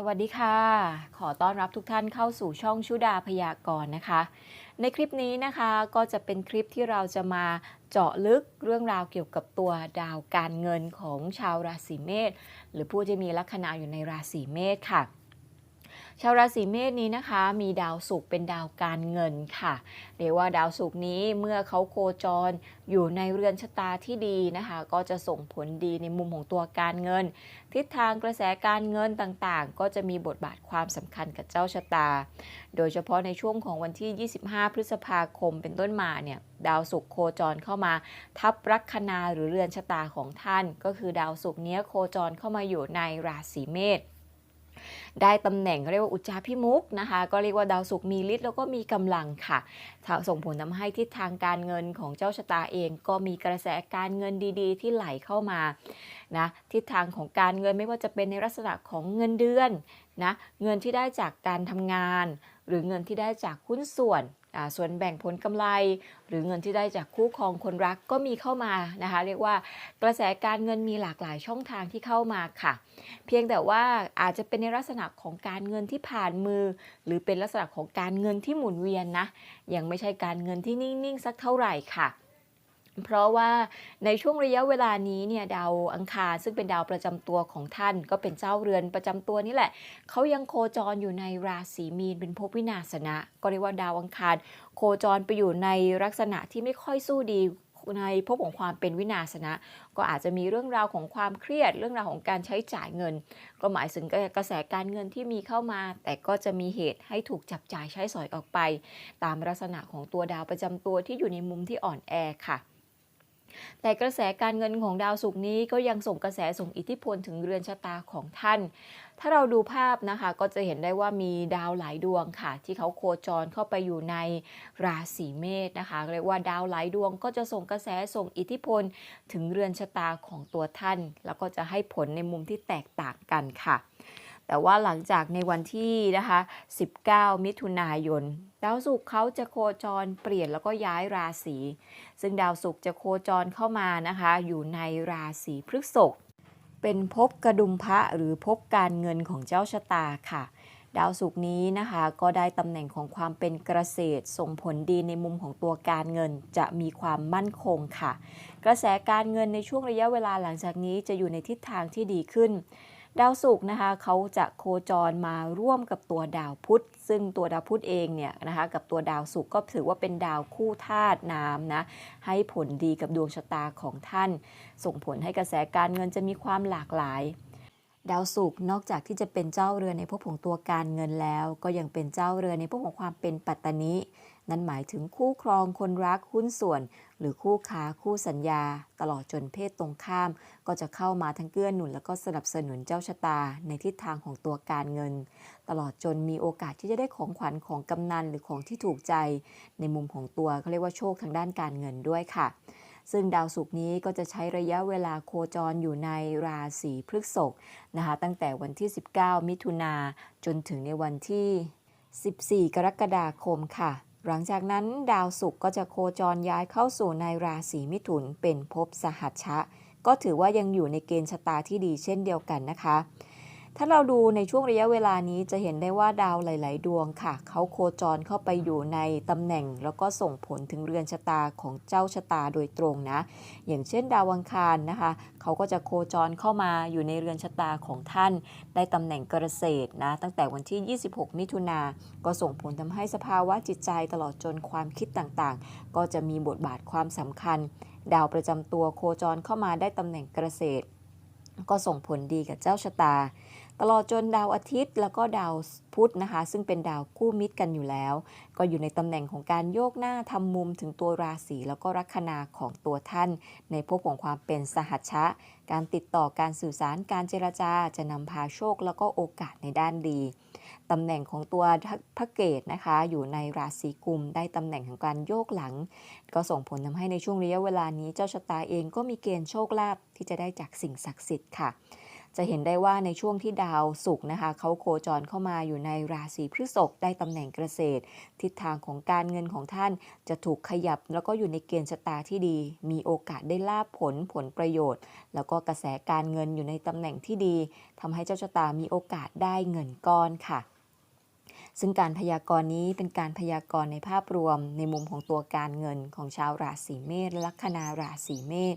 สวัสดีค่ะ ขอต้อนรับทุกท่านเข้าสู่ช่องชุดาพยากรณ์นะคะ ในคลิปนี้นะคะก็จะเป็นคลิปที่เราจะมาเจาะลึกเรื่องราวเกี่ยวกับตัวดาวการเงินของชาวราศีเมษหรือผู้ที่มีลัคนาอยู่ในราศีเมษค่ะ ชาวราศีเมษนี้นะคะ มีดาวศุกร์เป็นดาวการเงินค่ะ เรียกว่าดาวศุกร์นี้เมื่อเขาโคจรอยู่ในเรือนชะตาที่ดีนะคะ ก็จะส่งผลดีในมุมของตัวการเงิน ทิศทางกระแสการเงินต่างๆ ก็จะมีบทบาทความสำคัญกับเจ้าชะตา โดยเฉพาะในช่วงของวันที่ 25 พฤษภาคมเป็นต้นมาเนี่ยดาวศุกร์โคจรเข้ามาทับลัคนาหรือเรือนชะตาของท่าน ก็คือดาวศุกร์เนี้ยโคจรเข้ามาอยู่ในราศีเมษ ได้ตำแหน่งเขาเรียกว่าอุจจาพิมุกนะคะ ก็เรียกว่าดาวศุกร์มีฤทธิ์แล้วก็มีกำลังค่ะส่งผลทำให้ทิศทางการเงินของเจ้าชะตาเอง ก็มีกระแสการเงินดีๆ ที่ไหลเข้ามานะทิศทางของการเงินไม่ว่าจะเป็นในลักษณะของเงินเดือนนะเงินที่ได้จากการทำงาน หรือเงินที่ได้จากหุ้นส่วน ส่วนแบ่งผลกำไร หรือเงินที่ได้จากคู่ครองคนรักก็มีเข้ามานะคะ เรียกว่ากระแสการเงินมีหลากหลายช่องทางที่เข้ามาค่ะ เพียงแต่ว่าอาจจะเป็นในลักษณะของการเงินที่ผ่านมือ หรือเป็นลักษณะของการเงินที่หมุนเวียนนะยังไม่ใช่การเงินที่นิ่งๆสักเท่าไหร่ค่ะ เพราะว่าในช่วงระยะเวลานี้เนี่ยดาวอังคารซึ่งเป็นดาวประจำตัวของท่าน ก็เป็นเจ้าเรือนประจำตัวนี่แหละเขายังโคจรอยู่ในราศีมีนเป็นภพวินาศนะ ก็เรียกว่าดาวอังคาร โคจรไปอยู่ในลักษณะที่ไม่ค่อยสู้ดีในภพของความเป็นวินาศนะ ก็อาจจะมีเรื่องราวของความเครียด เรื่องราวของการใช้จ่ายเงิน ก็หมายถึงกระแสการเงินที่มีเข้ามา แต่ก็จะมีเหตุให้ถูกจับจ่ายใช้สอยออกไป ตามลักษณะของตัวดาวประจำตัวที่อยู่ในมุมที่อ่อนแอค่ะ แต่กระแสการเงินของดาวศุกร์นี้ก็ยังส่งกระแสส่งอิทธิพลถึงเรือนชะตาของท่าน ถ้าเราดูภาพนะคะก็จะเห็นได้ว่ามีดาวหลายดวงค่ะ ที่เขาโคจรเข้าไปอยู่ในราศีเมษนะคะเรียกว่าดาวหลายดวงก็จะส่งกระแสส่งอิทธิพลถึงเรือนชะตาของตัวท่าน แล้วก็จะให้ผลในมุมที่แตกต่างกันค่ะ แต่ว่าหลังจากในวันที่นะคะ 19 มิถุนายน ดาวศุกร์เขาจะโคจรเปลี่ยนแล้วก็ย้ายราศี ซึ่งดาวศุกร์จะโคจรเข้ามานะคะ อยู่ในราศีพฤษภ เป็นภพกระดุมพระหรือภพการเงินของเจ้าชะตาค่ะดาวศุกร์นี้นะคะก็ได้ตำแหน่งของความเป็นเกษตร ส่งผลดีในมุมของตัวการเงินจะมีความมั่นคงค่ะ กระแสการเงินในช่วงระยะเวลาหลังจากนี้จะอยู่ในทิศทางที่ดีขึ้น ดาวศุกร์นะคะเขาจะโคจรมาร่วมกับตัวดาวพุธ ซึ่งตัวดาวพุธเองเนี่ยนะคะกับตัวดาวศุกร์ก็ถือว่าเป็นดาวคู่ธาตุน้ำนะให้ผลดีกับดวงชะตาของท่าน ส่งผลให้กระแสการเงินจะมีความหลากหลายดาวศุกร์นอกจากที่จะเป็นเจ้าเรือในภพของตัวการเงินแล้ว ก็ยังเป็นเจ้าเรือในภพของความเป็นปัตตานิ นั่นหมายถึงคู่ครองคนรักหุ้นส่วน หรือคู่ค้าคู่สัญญา ตลอดจนเพศตรงข้าม ก็จะเข้ามาทั้งเกื้อหนุน แล้วก็สนับสนุนเจ้าชะตา ในทิศทางของตัวการเงิน ตลอดจนมีโอกาสที่จะได้ของขวัญของกำนันหรือของที่ถูกใจ ในมุมของตัวเขาเรียกว่าโชคทางด้านการเงินด้วยค่ะซึ่งดาวศุกร์นี้ก็จะใช้ระยะเวลาโคจรอยู่ในราศีพฤษภนะคะตั้งแต่วันที่ 19 มิถุนาจนถึงในวันที่ 14 กรกฎาคมค่ะ หลังจากนั้นดาวศุกร์ก็จะโคจรย้ายเข้าสู่ในราศีมิถุนเป็นภพสหัชชะ ก็ถือว่ายังอยู่ในเกณฑ์ชะตาที่ดีเช่นเดียวกันนะคะ ถ้าเราดูในช่วงระยะเวลานี้จะเห็นได้ว่าดาวหลาย ๆ ดวงค่ะ เขาโคจรเข้าไปอยู่ในตำแหน่ง แล้วก็ส่งผลถึงเรือนชะตาของเจ้าชะตาโดยตรงนะ อย่างเช่น ดาวอังคารนะคะ เขาก็จะโคจรเข้ามาอยู่ในเรือนชะตาของท่าน ได้ตำแหน่งเกษตรนะ ตั้งแต่วันที่ 26 มิถุนา ก็ส่งผลทำให้สภาวะจิตใจตลอดจนความคิดต่าง ๆ ก็จะมีบทบาทความสำคัญ ดาวประจำตัวโคจรเข้ามาได้ตำแหน่งเกษตร ก็ส่งผลดีกับเจ้าชะตา ตลอดจนดาวอาทิตย์ แล้วก็ดาวพุธนะคะ ซึ่งเป็นดาวคู่มิตรกันอยู่แล้ว ก็อยู่ในตำแหน่งของการโยกหน้าทำมุมถึงตัวราศีแล้วก็ลัคนาของตัวท่าน ในภพของความเป็นสหัชชะ การติดต่อการสื่อสารการเจรจาจะนำพาโชค แล้วก็โอกาสในด้านดีตำแหน่งของตัวพระเกตนะคะ อยู่ในราศีกุม ได้ตำแหน่งของการโยกหลัง ก็ส่งผลทำให้ในช่วงระยะเวลานี้เจ้าชะตาเองก็มีเกณฑ์โชคลาภที่จะได้จากสิ่งศักดิ์สิทธิ์ค่ะ จะเห็นได้ว่าในช่วงที่ดาวศุกร์นะคะเขาโคจรเข้ามาอยู่ในราศีพฤษภได้ตำแหน่งเกษตร ทิศทางของการเงินของท่านจะถูกขยับ แล้วก็อยู่ในเกณฑ์ชะตาที่ดี มีโอกาสได้ลาบผลผลประโยชน์ แล้วก็กระแสการเงินอยู่ในตำแหน่งที่ดีทำให้เจ้าชะตามีโอกาสได้เงินก้อนค่ะซึ่งการพยากรณ์นี้เป็นการพยากรณ์ในภาพรวมในมุมของตัวการเงินของชาวราศีเมษลัคนาราศีเมษ